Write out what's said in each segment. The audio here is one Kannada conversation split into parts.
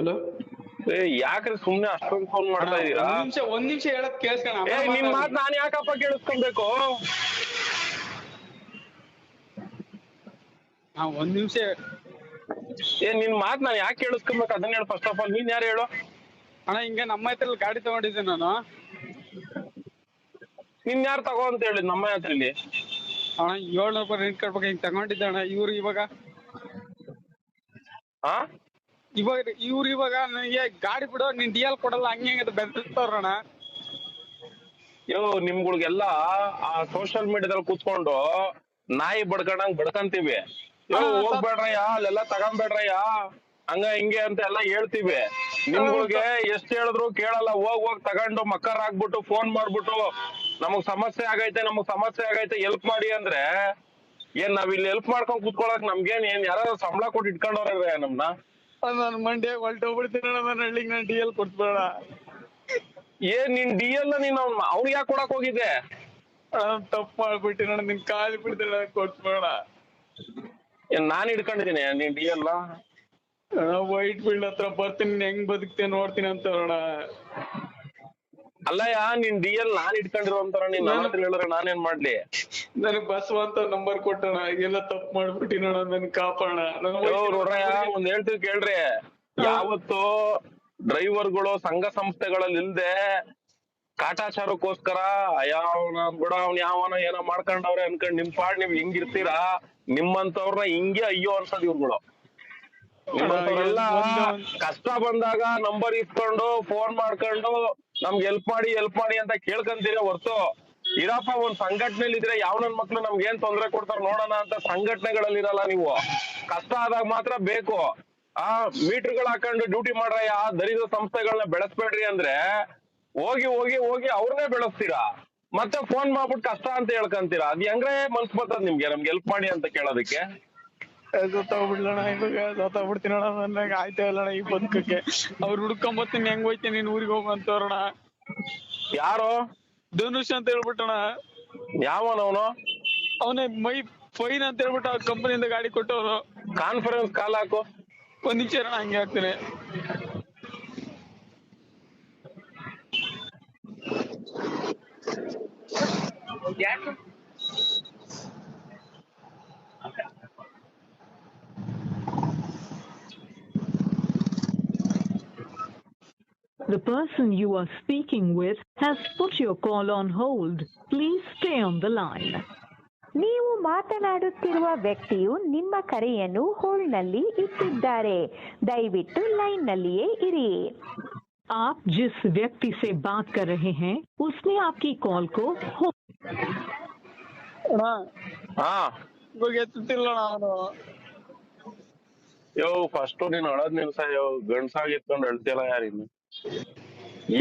ಹಲೋ? ಏ ಯಾಕ್ರಿ ಸುಮ್ನೆ ಅಷ್ಟೊಂದು ಫೋನ್ ಮಾಡ್ತಾ ಇದೀರಾ ಒಂದ್ ನಿಮಿಷ ಒಂದ್ ನಿಮಿಷ ಹೇಳದ್ ಕೇಳಿಸ್ಕೊಣ ಏ ನಿನ್ ಮಾತ್ ನಾನ್ ಯಾಕಪ್ಪ ಕೇಳಿಸ್ಕೊಬೇಕು? ಹಾ ಒಂದ್ ನಿಮಿಷ. ಏ ನಿನ್ ಮಾತ್ ನಾನ್ ಯಾಕೆ ಕೇಳಿಸ್ಕೊಬೇಕು? ಅದನ್ನ ಹೇಳು ಫಸ್ಟ್ ಆಫ್ ಆಲ್ ನೀನ್ ಯಾರು ಹೇಳು? ಅಣ್ಣ ಹಿಂಗೆ ನಮ್ಮ ಹತ್ರ ಗಾಡಿ ತಗೊಂಡಿದ್ದೆ ನಾನು. ನಿನ್ ಯಾರು ತಗೋ ಅಂತ ಹೇಳಿ ನಮ್ಮ ಹತ್ರಲ್ಲಿ ಅಣ್ಣ ಏಳ್ನೂರು ರೂಪಾಯಿ ರೆಂಟ್ ಕಟ್ಬೇಕು ಹಿಂಗ್ ತಗೊಂಡಿದ್ದೆ ಅಣ್ಣ. ಇವ್ರು ಇವಾಗ? ಹಾ? ಇವಾಗ ಇವ್ರು ಇವಾಗ ನನಗೆ ಗಾಡಿ ಬಿಡೋ ನೀನ್ ಡಿಎಲ್ ಕೊಡಲ್ಲ ಹಂಗೆ ಹಿಂಗೆ ಬೆದರಿಸ್ತಾರಣ ಯೋ ನಿಮ್ಗಳಿಗೆಲ್ಲ ಆ ಸೋಷಿಯಲ್ ಮೀಡಿಯಾದಲ್ಲಿ ಕೂತ್ಕೊಂಡು ನಾಯಿ ಬಡ್ಕೊಂಡಂಗ್ ಬಡ್ಕಂತೀವಿ. ಯೋ. ಹೋಗ್ಬೇಡ್ರಯ್ಯ ಅಲ್ಲೆಲ್ಲ ತಗೊಂಬೇಡ್ರಯ್ಯ ಹಂಗ ಹಿಂಗೆ ಅಂತ ಎಲ್ಲ ಹೇಳ್ತೀವಿ. ನಿಮ್ಗಳಿಗೆ ಎಷ್ಟ್ ಹೇಳಿದ್ರು ಕೇಳಲ್ಲ ಹೋಗ್ ಹೋಗ್ ತಗೊಂಡು ಮಕ್ಕರ್ ಹಾಕ್ಬಿಟ್ಟು ಫೋನ್ ಮಾಡ್ಬಿಟ್ಟು ನಮಗ್ ಸಮಸ್ಯೆ ಆಗೈತೆ ನಮಗ್ ಸಮಸ್ಯೆ ಆಗೈತೆ ಹೆಲ್ಪ್ ಮಾಡಿ ಅಂದ್ರೆ ಏನ್ ನಾವ್ ಇಲ್ಲಿ ಹೆಲ್ಪ್ ಮಾಡ್ಕೊಂಡ್ ಕೂತ್ಕೊಳಕ್ ನಮ್ಗೇನ್ ಏನ್ ಯಾರು ಸಂಬಳ ಕೊಟ್ಟು ಇಟ್ಕೊಂಡವ್ರ ನಮ್ನ? ನಾನು ಮಂಡ್ಯ ಹೊಲ್ಟ್ ಹೋಗ್ಬಿಡ್ತೀನಿ ನನ್ನ ಹಳ್ಳಿಗೆ ನಾನು ಡಿ ಎಲ್ ಕೊಡ್ಸ್ಬೇಡ ಏನ್ ನಿನ್ ಡಿ ಎಲ್ ನೀನ್ ಅವ್ನ್ ಅವ್ನಿಗೆ ಯಾಕೆ ಕೊಡಕ್ ಹೋಗಿದ್ದೆ? ಅಣ್ಣ ತಪ್ಪು ನೋಡ ನಿನ್ ಕಾಲ್ ಬಿಡ್ತೀನಿ ಕೊಡ್ಸ್ಬೇಡ ಏನ್ ನಾನ್ ಹಿಡ್ಕೊಂಡಿದೀನಿ ನೀನ್ ಡಿ ಎಲ್ ವೈಟ್ ಫೀಲ್ಡ್ ಹತ್ರ ಬರ್ತೀನಿ ನೀನ್ ಹೆಂಗ್ ಬದುಕ್ತೀನಿ ನೋಡ್ತೀನಿ ಅಂತ ಅಣ್ಣ ಅಲ್ಲಯ್ಯ ನಿನ್ ಡಿ ಎಲ್ ನಾನ್ ಇಟ್ಕೊಂಡಿರೋ ಅಂತಾರ ನೀನ್ ನನ್ನ ಹತ್ರ ಹೇಳಿದ್ರೆ ನಾನೇನ್ ಮಾಡ್ಲಿ? ನನಗ್ ಬಸವಂತ ನಂಬರ್ ಕೊಟ್ಟಣ ಎಲ್ಲ ತಪ್ಪು ಮಾಡ್ಬಿಟ್ಟಿನಣ್ಣ ನನ್ ಕಾಪಾಣ ಒಂದ್ ಹೇಳ್ತೀವಿ ಕೇಳ್ರಿ. ಯಾವತ್ತು ಡ್ರೈವರ್ಗಳು ಸಂಘ ಸಂಸ್ಥೆಗಳಲ್ಲಿ ಇಲ್ದೆ ಕಾಟಾಚಾರಕ್ಕೋಸ್ಕರ ಯಾವನ ಬಿಡ ಅವ್ನ ಯಾವನ ಏನೋ ಮಾಡ್ಕೊಂಡವ್ರೆ ಅನ್ಕೊಂಡ್ ನಿಮ್ ಪಾಡ್ ನೀವ್ ಹಿಂಗಿರ್ತೀರಾ? ನಿಮ್ಮಂತವ್ರನ್ನ ಹಿಂಗೆ ಅಯ್ಯೋ ಅನ್ಸದ್ ಇವ್ರುಗಳು. ಕಷ್ಟ ಬಂದಾಗ ನಂಬರ್ ಇಟ್ಕೊಂಡು ಫೋನ್ ಮಾಡ್ಕೊಂಡು ನಮ್ಗೆ ಹೆಲ್ಪ್ ಮಾಡಿ ಹೆಲ್ಪ್ ಮಾಡಿ ಅಂತ ಕೇಳ್ಕೊಂತೀರ ಹೊರ್ತು. ಇರಪ್ಪ, ಒಂದ್ ಸಂಘಟನೆಯಲ್ಲಿ ಇದ್ರೆ ಯಾವ ನನ್ ಮಕ್ಳು ನಮ್ಗೆ ಏನ್ ತೊಂದ್ರೆ ಕೊಡ್ತಾರ ನೋಡೋಣ ಅಂತ ಸಂಘಟನೆಗಳಲ್ಲಿ ಇರಲ್ಲ ನೀವು. ಕಷ್ಟ ಆದಾಗ ಮಾತ್ರ ಬೇಕು. ಆ ಮೀಟರ್ಗಳು ಹಾಕೊಂಡು ಡ್ಯೂಟಿ ಮಾಡ್ರಯ್ಯ ದರಿದ್ರ ಸಂಸ್ಥೆಗಳನ್ನ ಬೆಳೆಸ್ಬೇಡ್ರಿ ಅಂದ್ರೆ ಹೋಗಿ ಹೋಗಿ ಹೋಗಿ ಅವ್ರನ್ನೇ ಬೆಳೆಸ್ತೀರಾ? ಮತ್ತೆ ಫೋನ್ ಮಾಡ್ಬಿಟ್ಟು ಕಷ್ಟ ಅಂತ ಹೇಳ್ಕಂತೀರಾ? ಅದ್ ಹೆಂಗ್ರೆ ಮನ್ಸ್ ಬರ್ತದ ನಿಮ್ಗೆ ನಮ್ಗೆ ಹೆಲ್ಪ್ ಮಾಡಿ ಅಂತ ಕೇಳೋದಕ್ಕೆ? ಸತ್ತೋಗ್ಬಿಡ್ಲಣ್ಣ ಇವಾಗ ಸತ್ತೋಗ್ಬಿಡ್ತೀನಣ್ಣ ನನಗೆ ಆಯ್ತಾ ಇಲ್ಲಣ್ಣ ಈ ಬದುಕಕ್ಕೆ. ಅವ್ರು ಹುಡ್ಕೊಂಬತ್ತೀನಿ ಹೆಂಗ್ ಹೋಯ್ತೀನಿ ನೀನ್ ಊರಿಗೆ ಹೋಗು ಅಂತವ್ರಣ ಯಾರು? ಧನುಷ್ ಅಂತ ಹೇಳ್ಬಿಟ್ಟಣ ಯಾವನವನು ಅವನೇ? ಮೈ ಫೈನ್ ಅಂತ ಹೇಳ್ಬಿಟ್ಟು ಅವ್ರ ಕಂಪನಿಯಿಂದ ಗಾಡಿ ಕೊಟ್ಟವ್ರು ಕಾನ್ಫರೆನ್ಸ್ ಕಾಲ್ ಹಾಕು. ಒಂದ್ ನಿಮಿಷ ಇರೋಣ ಹಂಗೆ ಹಾಕ್ತೀನಿ. The person you are speaking with has put your call on hold. Please stay on the line. ನೀವು ಮಾತನಾಡುತ್ತಿರುವ ವ್ಯಕ್ತಿಯು ನಿಮ್ಮ ಕರೆಯನ್ನು ಹೋಲ್ಡ್ನಲ್ಲಿ ಇಟ್ಟಿದ್ದಾರೆ ದಯವಿಟ್ಟು ಲೈನ್ನಲ್ಲಿಯೇ ಇರಿ आप जिस व्यक्ति से बात कर रहे हैं उसने आपकी कॉल को hold ಅಣ್ಣ ಹಾ ಇವಾಗ ಎತ್ತುತ್ತಿಲ್ಲಣ್ಣ ಅವನು ಯೋ ಫಸ್ಟ್ ನೀನ್ ಅಳದ್ ನಿಲ್ಸ ಯೋ ಗಂಡ್ಸಾಗಿ ಎತ್ಕೊಂಡ್ ಅಳ್ತಿಯಲ್ಲ ಯಾರಿನ್ನು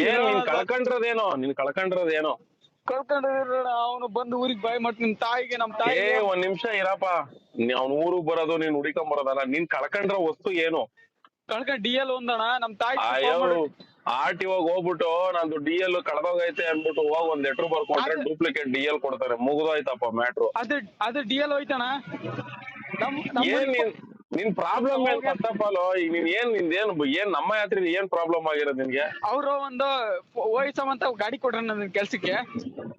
ಏನ್ ನೀನ್ ಕಳ್ಕೊಂಡ್ರದೇನೋ ನೀನ್ ಕಳ್ಕೊಂಡ್ರದೇನೋ. ಕಳ್ಕೊಂಡಿರೋಣ ಅವನು ಬಂದು ಊರಿಗೆ ಬಾಯ್ ಮಾಡ್ತೀನಿ ನಿಮ್ ತಾಯಿಗೆ ನಮ್ ಏ ತಾಯಿಗೆ ಒಂದ್ ನಿಮಿಷ ಇರಪ್ಪ. ಅವ್ನ ಊರಿಗೆ ಬರೋದು ನೀನ್ ಹುಡಿಕೊಂಡ್ ಬರೋದಲ್ಲ. ನೀನ್ ಕಳ್ಕೊಂಡ್ರ ವಸ್ತು ಏನು? ಕಳ್ಕಂಡ್ ಡಿ ಎಲ್ ಒಂದಣ ನಮ್ ತಾಯಿ ಅಯ್ಯೋ ಆರ್ ಟಿ ಹೋಗ್ ಹೋಗ್ಬಿಟ್ಟು ನಂದು ಡಿ ಎಲ್ ಕಳ್ದೋಗೈತೆ ಅನ್ಬಿಟ್ಟು ಹೋಗ್ ಒಂದ್ ಲೆಟರ್ ಬರ್ಕೊಂಡ್ರೆ ಅದು- ಡೂಪ್ಲಿಕೇಟ್ ಡಿ ಎಲ್ ಕೊಡ್ತಾರೆ. ಮುಗ್ದೋಯ್ತಪ್ಪ ಮ್ಯಾಟ್ರು ಅದು ಅದು ಡಿ ಎಲ್ ಹೋಯ್ತಣ್ಣ. ನಮ್ ನಮ್ ಏನ್ ಊರಿಗೆ ನಿನ್ ನಿನ್ ಪ್ರಾಬ್ಲಮ್ ಏನ್ ಫಸ್ಟ್ ಆಫ್ ಆಲ್ ಈಗ ನೀನ್ ಏನ್ನಿಂದ ಏನ್ ಏನ್ ನಮ್ಮ ಯಾತ್ರೆ ಏನ್ ಪ್ರಾಬ್ಲಮ್ ಆಗಿರೋದು ನಿನ್ಗೆ? ಅವರು ಒಂದು ಓ ಎಸ್ ಎಂ ಅಂತ ಗಾಡಿ ಕೊಡ್ರ ನನ್ನ ಕೆಲ್ಸಕ್ಕೆ.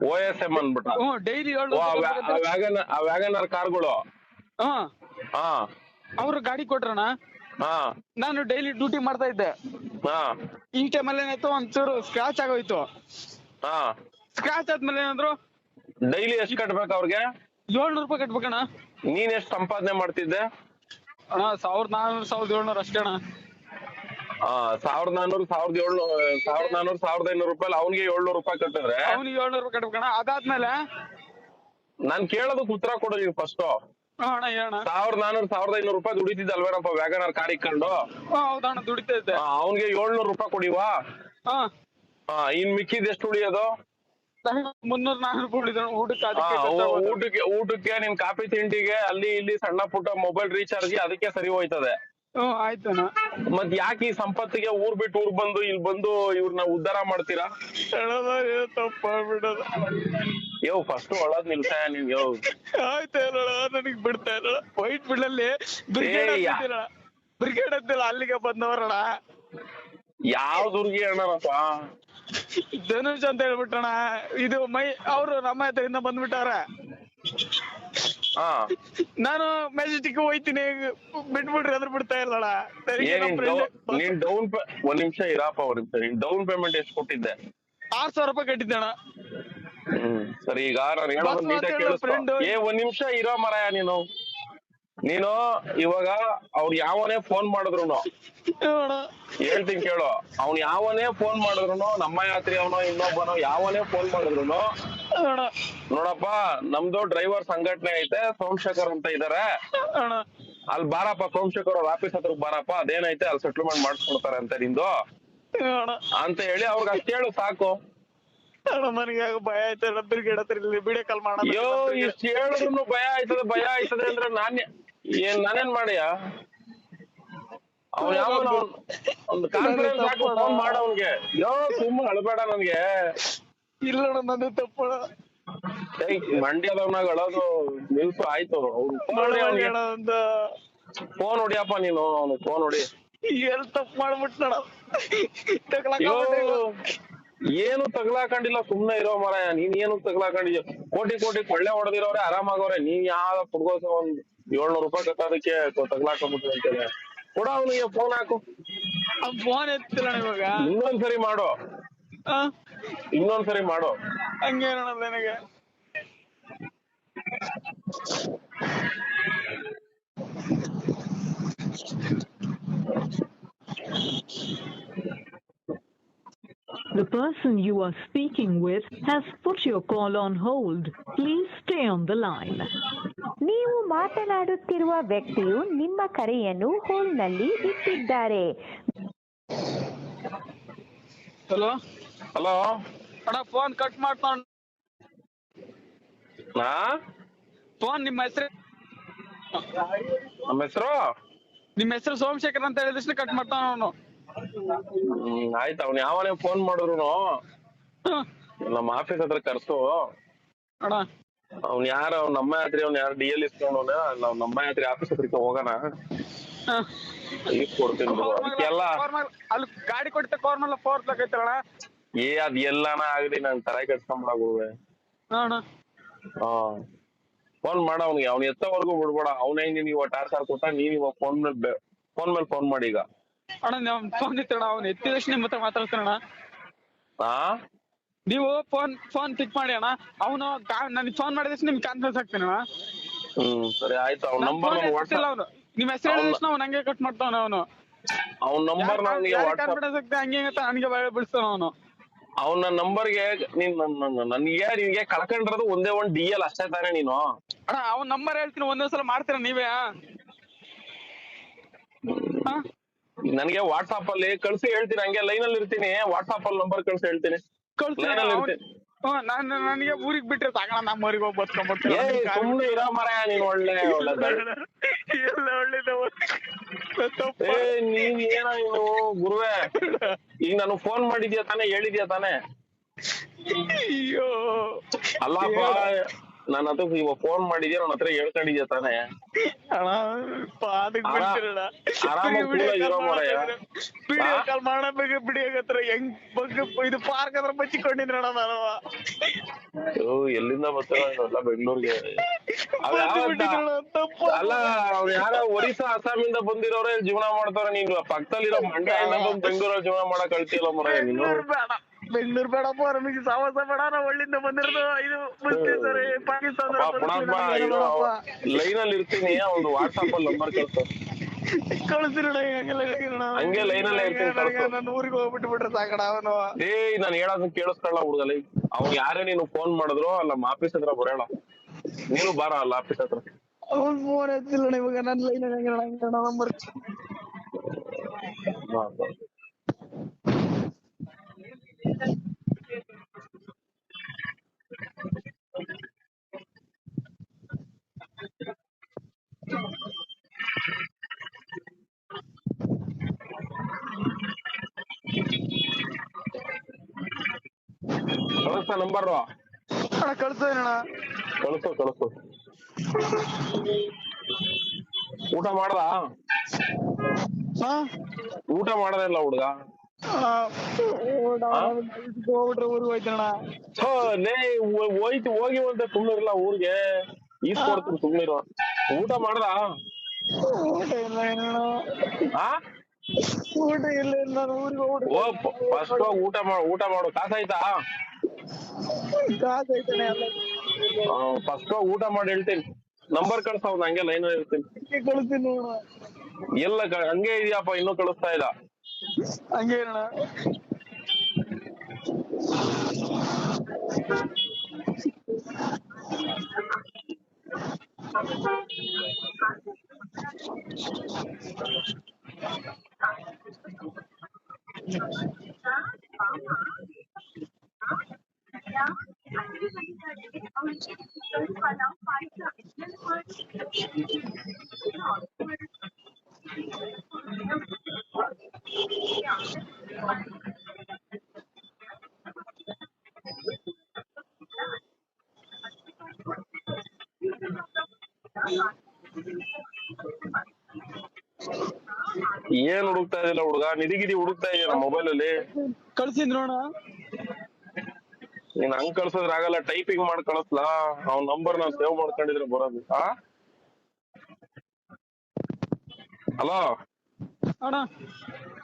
ಓ ಎಸ್ ಎಂ ಅನ್ಬಿಟ್ಟ ಹ್ಞೂ ಡೈಲಿ ಏಳು ಓ, ಆ ವ್ಯಾ- ಆ ವ್ಯಾಗನ್ ಆರ್ ವ್ಯಾಗನರ್ ಕಾರ್ಗಳು? ಹಾ. ಹಾ. ಅವ್ರು ಗಾಡಿ ಕೊಟ್ರಣ ಹಾ. ನಾನು ಡೈಲಿ ಡ್ಯೂಟಿ ಮಾಡ್ತಾ ಇದ್ದೆ. ಹಾ. ಈ ಅಲ್ಲಿ ಏನಾಯ್ತು? ಒಂಚೂರು ಸ್ಕ್ರಾಚ್ ಆಗೋಯ್ತು. ಹಾ. ಸ್ಕ್ರಾಚ್ ಆದ್ಮೇಲೆ ಏನಾದ್ರು? ಡೈಲಿ ಎಷ್ಟ್ ಕಟ್ಬೇಕು ಅವ್ರಿಗೆ? ಏಳ್ನೂರು ರೂಪಾಯಿ ಕಟ್ಬೇಕಣ್ಣ. ನೀನ್ ಎಷ್ಟು ಸಂಪಾದನೆ ಮಾಡ್ತಿದ್ದೆ? ಅಣ್ಣ ಸಾವಿರದ ನಾನ್ನೂರು ಸಾವಿರದ ಏಳ್ನೂರು ಅಷ್ಟೇ ಅಣ್ಣ. ಆ ಸಾವಿರದ ನಾನೂರು ಸಾವಿರದ ಏಳ್ನೂರು ಸಾವಿರದ ನಾನೂರು ಸಾವಿರದ ಐನೂರು ರೂಪಾಯಿ ಅವನಿಗೆ ಏಳ್ನೂರು ರೂಪಾಯಿ ಕಟ್ಟಿದ್ರೆ ಅವ್ನಿಗೆ ಏಳ್ನೂರು ರೂಪಾಯಿ ಕಟ್ಬೇಕಣ್ಣ. ಅದಾದ್ಮೇಲೆ? ನಾನ್ ಕೇಳೋದಕ್ಕೆ ಉತ್ತರ ಕೊಡು ನೀನ್ ಫಸ್ಟ್ ಹಾ ಅಣ್ಣ ಹೇಳಣ್ಣ. ಸಾವಿರದ ನಾನೂರು ಸಾವಿರದ ಐನೂರು ರೂಪಾಯಿ ದುಡಿತಿದ್ದಲ್ವೇನಪ್ಪ ವ್ಯಾಗನರ್ ಕಾರ್ ಇಕ್ಕೊಂಡು ಹಾ ಹೌದಣ್ಣ ದುಡಿತಾ ಇದ್ದೆ. ಆ, ಏಳ್ನೂರು ರೂಪಾಯಿ ಕೊಡಿವಾ? ಹಾ. ಹಾ ಇನ್ ಮಿಕ್ಕಿದ್ ಎಷ್ಟು ಉಳಿಯೋದು? ಮುನ್ನೂರ್ ನಾಲ್ಕು ರೂಪಾಯಿ ಉಳಿದ ಊಟಕ್ಕೆ ಅದಕ್ಕೆ ಖರ್ಚಾಗೋದು. ಊಟಕ್ಕೆ ಊಟಕ್ಕೆ ನಿನ್ ಕಾಫಿ ತಿಂಡಿಗೆ ಅಲ್ಲಿ ಇಲ್ಲಿ ಸಣ್ಣ ಪುಟ್ಟ ಮೊಬೈಲ್ ರೀಚಾರ್ಜ್ ಅದಕ್ಕೆ ಸರಿ ಹೋಯ್ತದೆ. ಹ್ಮ್ ಆಯ್ತಣ್ಣ ಮತ್ ಯಾಕೆ ಈ ಸಂಪತ್ತಿಗೆ ಊರ್ ಬಿಟ್ಟು ಊರ್ ಬಂದು ಇಲ್ಲಿ ಬಂದು ಇವ್ರನ್ನ ಉದ್ಧಾರ ಮಾಡ್ತೀರಾ? ಹೇಳೋದು ತಪ್ಪು ಮಾಡ್ಬಿಡೋದು ಯೋ ಫಸ್ಟ್ ಒಳದ್ ನಿಲ್ಸ ನೀವ್ ಯೋ. ಆಯ್ತಾ ಇಲ್ಲಣ್ಣ ನನಗ್ ಬಿಡ್ತಾ ಇರೋಣ ವೈಟ್ ಬಿಡಲ್ಲಿ ಬ್ರಿಗೇಡ್ ಏ, ಯಾ- ಅಂತಿಲ್ಲ ಬ್ರಿಗೇಡ್ ಅಂತಿಲ್ಲ ಅಲ್ಲಿಗೆ ಬಂದವರಣ ಯಾವ ದುರ್ಗಿ ಅಣ್ಣನಪ್ಪ? ಧನುಷ್ ಅಂತ ಹೇಳ್ಬಿಟ್ಟಣ. ಇದು ಮೈ ಅವ್ರು ನಮ್ಮ ಹತ್ರದಿಂದ ಬಂದ್ಬಿಟ್ಟಾರ. ನಾನು ಮೆಜೆಸ್ಟಿಕ್ ಹೋಯ್ತೀನಿ ಬಿಟ್ಬಿಟ್ರಿ ಅದ್ರ ಬಿಡ್ತಾ ಏನ್ ನೀನ್ ಡೌನ್ ಒಂದ್ ನಿಮಿಷ ಇರಪ್ಪ ಒಂದ್ ನಿಮಿಷ ನೀನ್ ಡೌನ್ ಪೇಮೆಂಟ್ ಎಷ್ಟು ಕೊಟ್ಟಿದ್ದೆ? ಆರ್ ಸಾವಿರ ರೂಪಾಯಿ ಕಟ್ಟಿದ್ದೆ ಅಣ್ಣ ಸರಿ ಈಗ ನಾನು ಹೇಳೋದು ಬಸ್ ನೀಟಾಗಿ ಕೇಳಿಸ್ಕೊ. ಏ ಒಂದ್ ನಿಮಿಷ ಇರೋ ಮರಾಯ ನೀನು. ನೀನು ಇವಾಗ ಅವ್ನ್ ಯಾವನೇ ಫೋನ್ ಮಾಡಿದ್ರು ಹೇಳ್ತೀನಿ ಕೇಳು. ಅವ್ನ್ ಯಾವನೇ ಫೋನ್ ಮಾಡಿದ್ರು ನಮ್ಮ ಯಾತ್ರಿ ಅವನೋ ಇನ್ನೊಬ್ಬನೋ ಯಾವನೇ ಫೋನ್ ಮಾಡಿದ್ರು ನೋಡಪ್ಪ ನಮ್ದು ಡ್ರೈವರ್ ಸಂಘಟನೆ ಐತೆ ಸೋಮಶೇಖರ್ ಅಂತ ಇದಾರೆ. ಅಲ್ಲಿ ಬಾರಪ್ಪ ಸೋಮಶೇಖರ್ ಅವ್ರ ಆಫೀಸ್ ಹತ್ರ ಬಾರಪ್ಪ ಅದೇನೈತೆ ಅಲ್ಲಿ ಸೆಟ್ಲ್ಮೆಂಟ್ ಮಾಡಿಸ್ಕೊಡ್ತಾರೆ ಅಂತ ನಿಂದು. ಅಂತ ಹೇಳಿ ಅವ್ರಿಗೆ ಅಷ್ಟ್ ಹೇಳು ಸಾಕು. ನನಗೆ ಭಯ ಆಯ್ತು ಅಣ್ಣ ತಿರ್ಗಿ ಹತ್ರ ಇಲ್ಲಿ ವಿಡಿಯೋ ಕಾಲ್ ಇಷ್ಟ ಹೇಳಿದ್ರು ಭಯ ಆಯ್ತದೆ ಭಯ ಆಯ್ತದೆ ಅಂದ್ರೆ ನಾನ್ ಏನ್ ನಾನೇನ್ ಮಾಡಿಯ? ಅವ್ನ ಯಾವ ಒಂದು ಕಾನ್ಫಿಡೆನ್ಸ್ ಹಾಕು ಫೋನ್ ಮಾಡ ಅವ್ನ್ಗೆ. ಯೋ ಸುಮ್ಮನೆ ಅಳ್ಬೇಡ ನನ್ಗೆ. ಇಲ್ಲ ನಂದು ತಪ್ಪು ಏಯ್ ಮಂಡ್ಯದವ್ನಾಗ ಅಳೋದು ನಿಲ್ಸು ಆಯ್ತು. ಅವ್ನು ಫೋನ್ ಹೊಡಿಯಪ್ಪ ನೀನು ಅವ್ನು ಫೋನ್ ಹೊಡಿ. ಎಲ್ ತಪ್ಪು ಮಾಡ್ಬಿಟ್ಟ ಅಯ್ಯೋ ಏನು ತಗ್ಲಾಕೊಂಡಿಲ್ಲ ಸುಮ್ನೆ ಇರೋ ಮರ ನೀನ್ ಏನು ತಗ್ಲಾಕೊಂಡಿದ್ಯ? ಕೋಟಿ ಕೋಟಿ ಕೊಳ್ಳೆ ಹೊಡೆದಿರೋರೆ ಆರಾಮಾಗವ್ರೆ ನೀನ್ ಯಾವ ಪುಡ್ಗೋಸ ಒಂದ್ ಏಳ್ನೂರು ರೂಪಾಯಿ ಕಟ್ಟೋದಕ್ಕೆ ತಗ್ಲಾಕೊಂಡ್ಬಿಟ್ಟು ಅಂತೇಳಿ ಕೊಡ ಅವನಿಗೆ ಫೋನ್ ಹಾಕು ಫೋನ್ ಎತ್ತಿಲ್ಲ ಅಣ್ಣ ಇವಾಗ ಇನ್ನೊಂದ್ಸರಿ ಮಾಡು ಆ? ಇನ್ನೊಂದ್ಸರಿ ಮಾಡು ಹಂಗೇನಣ್ಣ ನನಗೆ The person you are speaking with has put your call on hold. Please stay on the line. ನೀವು ಮಾತನಾಡುತ್ತಿರುವ ವ್ಯಕ್ತಿಯು ನಿಮ್ಮ ಕರೆಯನ್ನು ಹೋಲ್ನಲ್ಲಿ ಇಟ್ಟಿದ್ದಾರೆ. ಹಲೋ? ಹಲೋ? ಅಣ್ಣ ಫೋನ್ ಕಟ್ ಮಾಡ್ತಾನ ಫೋನ್ ನಿಮ್ಮ ಹೆಸರು? ನಮ್ಮ ಹೆಸರು? ನಿಮ್ಮ ಹೆಸರು ಸೋಮಶೇಖರ್ ಅಂತ ಹೇಳಿದ ಕಟ್ ಮಾಡ್ತಾನ ಅವನು. ಆಯ್ತು. ಅವ್ನು ಯಾವಾಗ ಫೋನ್ ಮಾಡಿದ್ರು ನಮ್ಮ ಆಫೀಸ್ ಹತ್ರ ಕರ್ಸು ಅಣ್ಣ ಅವ್ನ್ ಯಾರ ಅವ್ನ್ ನಮ್ಮ ಯಾತ್ರಿ ಅವ್ನ ಯಾರು ಡಿ ಎಲ್ ಇಸ್ಕೊಂಡವ್ನ ನಾವ್ ನಮ್ಮ ಯಾತ್ರಿ ಆಫೀಸ್ ಹತ್ರಕ್ಕೆ ಹೋಗೋಣ. ಈಗ ಕೊಡ್ತೀನಿ ಬಿಡು. ಅದಕ್ಕೆಲ್ಲ Formal- ಅಲ್ಲಿ ಗಾಡಿ ಕೊಟ್ಟ ಕಾರ್ಮಲ್ ಫೋರ್ ಅಣ್ಣ ಏ ಅದ್ ಎಲ್ಲಾನ ಆಗ್ಲಿ ನನ್ ತಲೆ ಕೆಡ್ಸ್ಕೊಂಬಿಡಗುವೆ ಅಣ್ಣ ಹಾ. ಫೋನ್ ಮಾಡ ಅವ್ನಿಗೆ. ಅವ್ನ ಎತ್ತವರೆಗೂ ಬಿಡ್ಬೇಡ. ಅವನೇ ನೀನ್ ಇವಾಗ ಟಾರ್ಚರ್ ಕೊಟ್ಟ ನೀನ್ ಇವಾಗ ಫೋನ್ ಮೇಲೆ ಫೋನ್ ಮೇಲೆ ಫೋನ್ ಮಾಡಿ ಈಗ. ಅಣ್ಣ ನಮ್ ಫೋನ್ ಇತ್ತಣ್ಣ ಅವ್ನ ಎತ್ತಿದ ತಕ್ಷಣ ನಿಮ್ಮ ಹತ್ರ ಮಾತಾಡ್ತಾನಣ್ಣ. ಹಾ ನೀವು ಫೋನ್ ಫೋನ್ ಪಿಕ್ ಮಾಡಿ ಅಣ್ಣ. ಅವನು ನನಗೆ ಫೋನ್ ಮಾಡಿದ ತಕ್ಷಣ ನಿಮ್ಗೆ ಕಾನ್ಫರೆನ್ಸ್ ಹಾಕ್ತೀನಿ ಅಣ್ಣ. ಹ್ಮ್ ಸರಿ ಆಯ್ತು. ಅವ್ನ ನಂಬರ್ ವಾಟ್ಸ್ಆಪ್ ಅವನು. ನಿಮ್ಮ ಹೆಸರು ಹೇಳಿದ ತಕ್ಷಣ ಅವ್ನು ಹಂಗೆ ಕಟ್ ಮಾಡ್ತಾನ ಅವನು. ಅವ್ನ ನಂಬರ್ ನನಗೆ ಕಾನ್ಫಿಡೆನ್ಸ್ ಆಗ್ತದೆ ಹಂಗೆ ಅಂತ ನನಗೆ ಬಿಡಿಸ್ತಾನ ಅವನು. ಅವ್ನ ನಂಬರ್ಗೆ ನೀನ್ ನನ್ಗೆ ನಿನ್ಗೆ ಕಳ್ಕೊಂಡಿರೋದು ಒಂದೇ ಒಂದ್ ಡಿ ಎಲ್ ಅಷ್ಟೇ ತಾನೇ ನೀನು. ಅಣ್ಣ ಅವ್ನ ನಂಬರ್ ಹೇಳ್ತೀನಿ ಒಂದೇ ಸಲ ಮಾಡ್ತೀರಾ ನೀವೇ? ನನಗೆ ನನ್ಗೆ ವಾಟ್ಸ್ಆಪ್ ಅಲ್ಲಿ ಕಳ್ಸಿ ಹೇಳ್ತೀನಿ ಹಂಗೆ ಲೈನ್ ಅಲ್ಲಿ ಇರ್ತೀನಿ. ವಾಟ್ಸಾಪ್ ಅಲ್ಲಿ ನಂಬರ್ ಕಳ್ಸಿ ಹೇಳ್ತೀನಿ. ಹ್ಮ್, ನಾನು ನನಗೆ ಊರಿಗೆ ಬಿಟ್ಟರೆ ತಗೋಣ ನಮ್ಮ ಊರಿಗೆ ಹೋಗಿ ಬದ್ಕೊಂಡ್ಬಿಡ್ತೀನಿ ಏ ಸುಮ್ನೆ ಇರೋ ಮರ ನೀನ್ ಒಳ್ಳೆ ಎಲ್ಲ ಒಳ್ಳೇದು ನೀನ್ ಏನ ನೀನು ಗುರುವೆ? ಈಗ ನಾನು ಫೋನ್ ಮಾಡಿದ್ಯಾ ತಾನೇ ಹೇಳಿದ್ಯಾ ತಾನೆ? ಅಯ್ಯೋ. ಅಲ್ಲಪ್ಪ ನನ್ನ ಹತ್ರ ಇವಾಗ ಫೋನ್ ಮಾಡಿದ್ಯಾ ನನ್ನ ಹತ್ರ ಹೇಳ್ಕೊಂಡಿದ್ಯಾ ತಾನೇ? ಅಣ್ಣ ಪಾದಕ್ ಆರಾ- ಬಿಡ್ತಿರಣ್ಣ ಆರಾಮಾಗ್ ವಿಡಿಯೋ ಕೂಲಾಗ್ ಇರೋ ಮಾರಾಯ. ವಿಡಿಯೋ ಆ? ಕಾಲ್ ಮಾಡಬೇಕು ಬಿಡಿಯಾಗತ್ರ ಹೆಂಗ್ ಬಗ್ಗೆ ಇದು ಪಾರ್ಕ್ ಹತ್ರ ನಾನು. ಅಯ್ಯೋ, ಎಲ್ಲಿಂದ ಬರ್ತಾರ ಎಲ್ಲ ಬೆಂಗಳೂರಿಗೆ. ತಪ್ಪು. ಅಲ್ಲ ಅವ್ರು ಯಾರ ಒರಿಸ್ಸಾ ಅಸ್ಸಾಮಿಂದ ಬಂದಿರೋರೇ ಜೀವನ ಮಾಡ್ತಾರ ನೀನು ಪಕ್ಕದಲ್ಲಿರೋ ಮಂಡ್ಯ ಬಂದು ಬೆಂಗಳೂರಲ್ಲಿ ಜೀವನ ಮಾಡಕ್ ಕಳ್ತಿಯಲ್ಲ ಮರ ನೀನು? ಬೇಡ. ಬೆಂಗಳೂರು ಬೇಡಪ್ಪ ನಮಗೆ ಸಾವಾಸ ಬೇಡ ನಾವು ಒಳ್ಳಿಂದ ಬಂದಿರೋದು ಇದು ಸರ್ ಪಾಕಿಸ್ತಾನ ಲೈನ್ ಅಲ್ಲಿ ಇರ್ತೀನಿ ಒಂದು ವಾಟ್ಸ್ಆಪ್ ಅಲ್ಲಿ ನಂಬರ್ ಕಳ್ಸು. ಕಳಿಸಿರೋಣ. ಹಂಗೆ line ಅಲ್ಲೇ ಇರ್ತೀನಿ, ನನ್ನ ಊರಿಗೆ ಹೋಗ್ಬಿಟ್ಟು ಬಿಟ್ರೆ ಸಾಕಣ ಅವನು. ಏಯ್ ನಾನು ಹೇಳೋದನ್ನ ಕೇಳಿಸ್ಕೊಳ್ಳ ಹುಡುಗಲಿ ಅವ್ನು ಯಾರೇ ನೀನು ಫೋನ್ ಮಾಡಿದ್ರು ನಮ್ಮ ಆಫೀಸ್ ಹತ್ರ ಬರೋಣ. ನೀನು ಬಾರ ಅಲ್ಲ ಆಫೀಸ್ ಹತ್ರ. ಅವನ್ ಫೋನ್ ಎತ್ತಿಲ್ಲ ಇವಾಗ ನನ್ನ ಲೈನ್ ನಂಬರ್. ಕಳಿಸ್ತಾ ನಂಬರ್ ಅಣ್ಣ ಕಳ್ಸೇನಣ್ಣ ಕಳಿಸು ಕಳಿಸು ಊಟ ಮಾಡ್ದ ಹಾ ಊಟ ಮಾಡದೇ ಇಲ್ಲ ಹುಡ್ಗ ಹೋಗ್ಬಿಟ್ರೆ ಊರಿಗೆ ಹೋಯ್ತಣ್ಣ ಥೋ, ಲೇ ಹೋಯ್ತು ಹೋಗಿ ಅಂತ ಸುಮ್ನಿರಲ್ಲ ಊರಿಗೆ. ಈಸ್ ಕೊಡ್ತೀನಿ ಸುಮ್ನಿರು. ಊಟ ಮಾಡ್ದ? ಊಟ ಇಲ್ಲ ಏನಣ್ಣ. ಆ? ಊಟ ಇಲ್ಲ ನಾನು ಊರಿಗೆ ಓ ಫಸ್ಟ್ ಫಸ್ಟ್ ಊಟ ಮಾಡು ಊಟ ಮಾಡು. ಕಾಸಾಯ್ತಾ ಕಾಸು ಐತಣ್ಣ ಎಲ್ಲ. ಫಸ್ಟ್ ಊಟ ಮಾಡಿ ಹೇಳ್ತೀನಿ. ನಂಬರ್ ಕಳ್ಸ ಹಂಗೆ ಲೈನ್ ಇರ್ತೀನಿ ಕಳಿಸ್ತೀನಿ ಎಲ್ಲ ಹಂಗೆ ಇದೆಯಪ್ಪ ಇನ್ನೂ ಕಳಿಸ್ತಾ ಇಲ್ಲ. ಹಂಗೆ ಇರೋಣ ಏನ್ ಹುಡುಕ್ತಾ ಇದಿಲ್ಲ ಹುಡುಗ? ನಿಧಿಗಿದಿ ಹುಡುಕ್ತಾ ಇದೆಯಾ ಮೊಬೈಲ್ ಅಲ್ಲಿ? ಕಳ್ಸಿದ್ ನೋಡ. ನೀನ್ ಹಂಗ್ ಕಳ್ಸೋದ್ರ ಆಗಲ್ಲ ಟೈಪಿಂಗ್ ಮಾಡಿ ಕಳಿಸ್ಲಾ? ಅವ್ನ ನಂಬರ್ ನಾವ್ ಸೇವ್ ಮಾಡ್ಕೊಂಡಿದ್ರೆ ಬರೋದು. ಆ? ಹಲೋ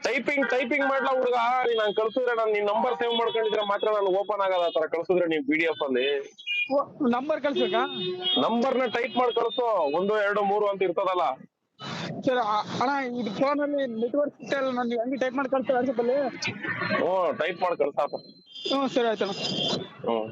ಟೈಪಿಂಗ್ ಟೈಪಿಂಗ್ ಮಾಡ್ಲಾ ಹುಡುಗ? ನೀನ್ ಹಂಗ್ ಕಳ್ಸಿದ್ರೆ ನಾನು ನಿನ್ ನಂಬರ್ ಸೇವ್ ಮಾಡ್ಕೊಂಡಿದ್ರೆ ಮಾತ್ರ ನಾನು ಓಪನ್ ಆಗಲ್ಲ ಆ ತರ ಕಳ್ಸಿದ್ರೆ ನೀವ್ ಪಿ ಡಿ ಎಫ್ ಅಲ್ಲಿ. ನಂಬರ್ ಕಳ್ಸಬೇಕಾ ನಂಬರ್ನ ಟೈಪ್ ಮಾಡಿ ಕಳ್ಸು. ಒಂದು ಎರಡು ಮೂರು ಅಂತ ಇರ್ತದಲ್ಲ. ಸರ್ ಅಣ್ಣ ಇದು ಫೋನ್ ಅಲ್ಲಿ ನೆಟ್ವರ್ಕ್ ಇಲ್ಲ ನಾನು ಹಂಗೆ ಟೈಪ್ ಮಾಡಿ ಕಳ್ಸ್ತಾರೆ ವಾಟ್ಸಪ್ ಅಲ್ಲಿ ಟೈಪ್ ಮಾಡಿ ಕಳ್ಸಾಪ ಹ್ಞೂ ಸರಿ ಆಯ್ತಣ್ಣ. ಹ್ಮ್.